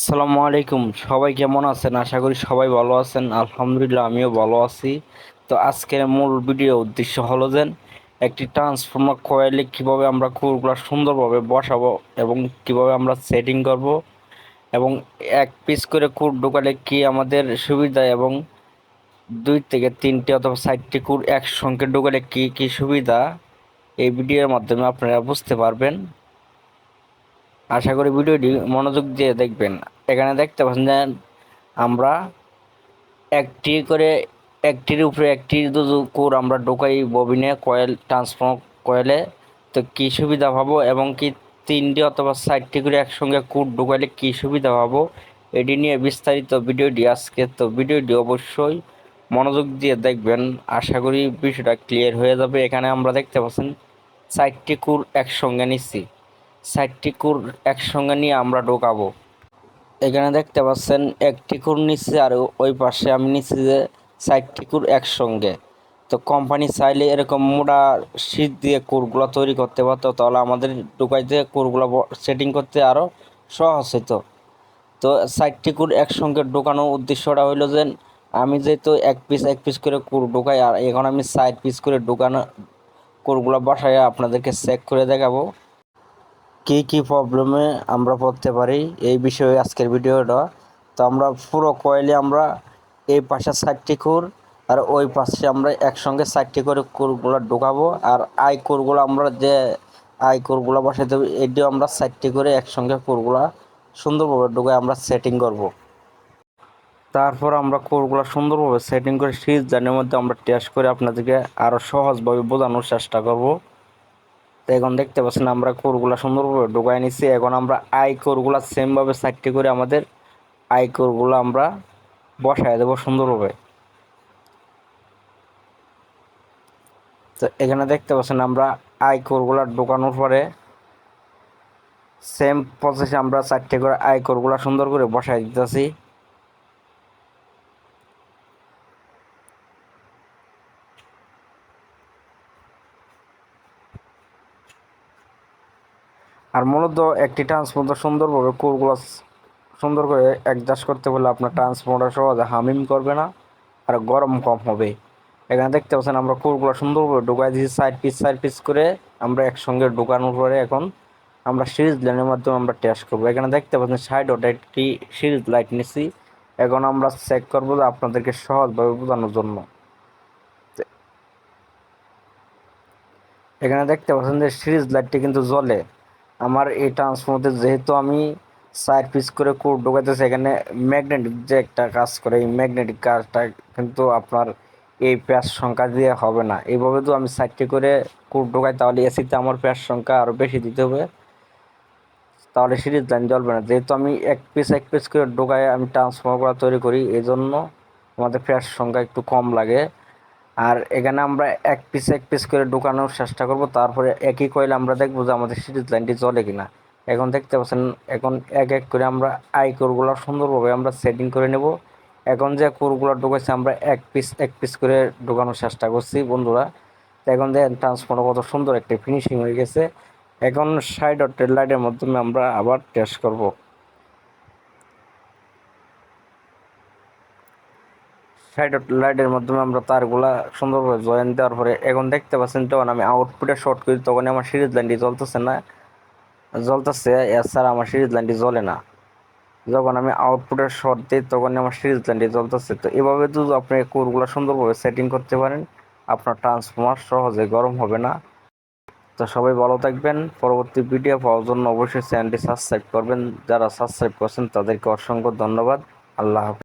আসসালামু আলাইকুম। সবাই কেমন আছেন? আশা করি সবাই ভালো আছেন। আলহামদুলিল্লাহ, আমিও ভালো আছি। তো আজকের মূল ভিডিও উদ্দেশ্য হলো যে, একটি ট্রান্সফর্মার কয়েলে কীভাবে আমরা কুরগুলো সুন্দরভাবে বসাবো এবং কীভাবে আমরা সেটিং করব এবং এক পিস করে কুর ঢোকালে কি আমাদের সুবিধা এবং দুই থেকে তিনটে অথবা চারটি কুর একসঙ্গে ঢোকালে কি কি সুবিধা? এই ভিডিওর মাধ্যমে আপনারা বুঝতে পারবেন। আশা করি ভিডিওটি মনোযোগ দিয়ে দেখবেন। এখানে দেখতে পাচ্ছেন যে আমরা একটি করে, একটির উপরে একটি দুটো কোর আমরা ঢোকাই ববিনে কয়েল ট্রান্সফর্ম কয়েলে। তো কী সুবিধা পাবো এবং কি তিনটি অথবা চারটি করে একসঙ্গে কোর ঢোকাইলে কী সুবিধা পাবো, এটি নিয়ে বিস্তারিত ভিডিওটি আজকে। তো ভিডিওটি অবশ্যই মনোযোগ দিয়ে দেখবেন। আশা করি বিষয়টা ক্লিয়ার হয়ে যাবে। এখানে আমরা দেখতে পাচ্ছেন চারটি কুর একসঙ্গে নিচ্ছি। চারটি কুর একসঙ্গে নিয়ে আমরা ঢোকাবো। এখানে দেখতে পাচ্ছেন, একটি কুর নিচ্ছে আর ওই পাশে আমি নিচ্ছি যে চারটি কুর একসঙ্গে। তো কোম্পানি চাইলে এরকম মোটা শীত দিয়ে কুরগুলো তৈরি করতে পারতো, তাহলে আমাদের ঢুকাইতে কুরগুলো সেটিং করতে আরও সহজ হতো তো চারটি কুর একসঙ্গে ঢোকানোর উদ্দেশ্যটা হইল যে, আমি যেহেতু এক পিস এক পিস করে কুর ঢোকাই, আর এখন আমি সাইড পিস করে ঢোকানো কুরগুলো বসায় আপনাদেরকে চেক করে দেখাবো। কী কী প্রবলেমে আমরা পড়তে পারি এই বিষয়ে আজকের ভিডিওটা তো আমরা পুরো কয়েলে আমরা এই পাশে ষাটটি কুর আর ওই পাশে আমরা একসঙ্গে ষাটটি করে কুরগুলো ঢোকাবো আর আই কুরগুলো আমরা যে আই কুরগুলো বসাইতে দেবো, এটিও আমরা ষাটটি করে একসঙ্গে কুরগুলো সুন্দরভাবে ঢুকে আমরা সেটিং করব। তারপর আমরা কোরগুলো সুন্দরভাবে সেটিং করে সিরিজ জানের মধ্যে আমরা টেস্ট করে আপনাদেরকে আরও সহজভাবে বোঝানোর চেষ্টা করব। তো এখন দেখতে পাচ্ছেন আমরা কোরগুলো সুন্দরভাবে ঢুকাই নিচ্ছি। এখন আমরা আই কোরগুলো সেমভাবে সাইডটি করে আমাদের আই কোরগুলো আমরা বসায় দেবো সুন্দরভাবে। তো এখানে দেখতে পাচ্ছেন আমরা আই কোরগুলো ঢোকানোর পরে সেম প্রসেসে আমরা চারটে করে আই কোরগুলো সুন্দর করে বসাই দিতেছি। আর মূলত একটি ট্রান্সপোর্টার সুন্দরভাবে কোরগুলো সুন্দর করে অ্যাডজাস্ট করতে বলে আপনার ট্রান্সপোর্টার সহজে হামিম করবে না আর গরম কম হবে। এখানে দেখতে পাচ্ছেন আমরা কোরগুলো সুন্দরভাবে ঢুকাই দিয়েছি সাইড পিস সাইড পিস করে আমরা একসঙ্গে ঢুকানোর পরে এখন আমরা সিরিজ লাইনের মাধ্যমে আমরা টেস্ট করব। এখানে দেখতে পাচ্ছেন সাইড ওটা একটি সিরিজ লাইট নিছি। এখন আমরা চেক করব যে আপনাদেরকে সহজভাবে বোঝানোর জন্য। এখানে দেখতে পাচ্ছেন যে সিরিজ লাইটটি কিন্তু জ্বলে। আমার এই ট্রান্সফর্মারতে যেহেতু আমি সাইড পিস করে কোর ঢোকাতেছি এখানে ম্যাগনেটিক যে একটা কাজ করে, এই ম্যাগনেটিক কাজটা কিন্তু আপনার এই প্যাস সংখ্যা দিয়ে হবে না। এইভাবে তো আমি সাইডটি করে কোর ঢোকাই, তাহলে এসিতে আমার প্যাস সংখ্যা আরও বেশি দিতে হবে। তাহলে সিরিজ লাইন জ্বলবে না। যেহেতু আমি এক পিস এক পিস করে ঢোকায় আমি ট্রান্সফর্মার তৈরি করি এই জন্য আমাদের প্যাস সংখ্যা একটু কম লাগে। আর এখানে আমরা এক পিস এক পিস করে ঢুকানোর চেষ্টা করব। তারপরে একই কয়েলে আমরা দেখব যে আমাদের সিরিজ লাইনটি চলে কিনা। এখন দেখতে পাচ্ছেন, এখন এক এক করে আমরা আই কোরগুলো সুন্দরভাবে আমরা সেটিং করে নেব। এখন যে কোরগুলো ঢুকেছে, আমরা এক পিস এক পিস করে ঢুকানোর চেষ্টা করছি বন্ধুরা। এখন দেখেন ট্রান্সফর্মার কত সুন্দর একটা ফিনিশিং হয়ে গেছে। এখন সাইড অটের লাইটের মাধ্যমে আমরা আবার টেস্ট করব। সাইড লাইটের মাধ্যমে আমরা তারগুলা সুন্দরভাবে জয়েন দেওয়ার পরে এখন দেখতে পাচ্ছেন যখন আমি আউটপুটে শর্ট করি, তখন আমার সিরিজ লাইনটি জ্বলতেছে না। জ্বলতেছে, এছাড়া আমার সিরিজ লাইনটি জ্বলে না। যখন আমি আউটপুটে শর্ট দিই, তখন আমার সিরিজ লাইনটি জ্বলতেছে। তো এভাবে তো আপনি কোরগুলো সুন্দরভাবে সেটিং করতে পারেন। আপনার ট্রান্সফর্মার সহজে গরম হবে না। তো সবাই ভালো থাকবেন। পরবর্তী ভিডিও পাওয়ার জন্য অবশ্যই চ্যানেলটি সাবস্ক্রাইব করবেন। যারা সাবস্ক্রাইব করছেন, তাদেরকে অসংখ্য ধন্যবাদ। আল্লাহ হাফিজ।